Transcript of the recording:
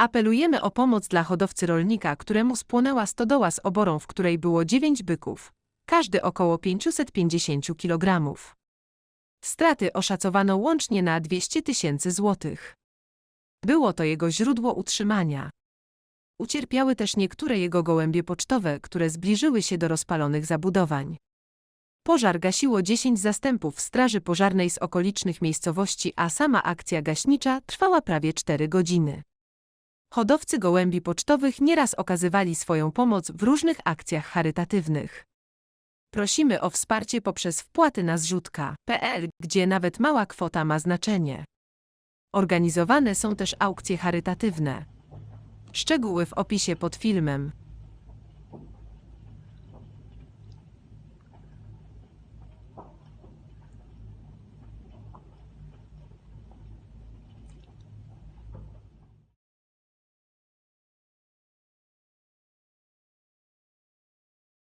Apelujemy o pomoc dla hodowcy rolnika, któremu spłonęła stodoła z oborą, w której było 9 byków, każdy około 550 kg. Straty oszacowano łącznie na 200 tysięcy złotych. Było to jego źródło utrzymania. Ucierpiały też niektóre jego gołębie pocztowe, które zbliżyły się do rozpalonych zabudowań. Pożar gasiło 10 zastępów straży pożarnej z okolicznych miejscowości, a sama akcja gaśnicza trwała prawie 4 godziny. Hodowcy gołębi pocztowych nieraz okazywali swoją pomoc w różnych akcjach charytatywnych. Prosimy o wsparcie poprzez wpłaty na zrzutka.pl, gdzie nawet mała kwota ma znaczenie. Organizowane są też aukcje charytatywne. Szczegóły w opisie pod filmem.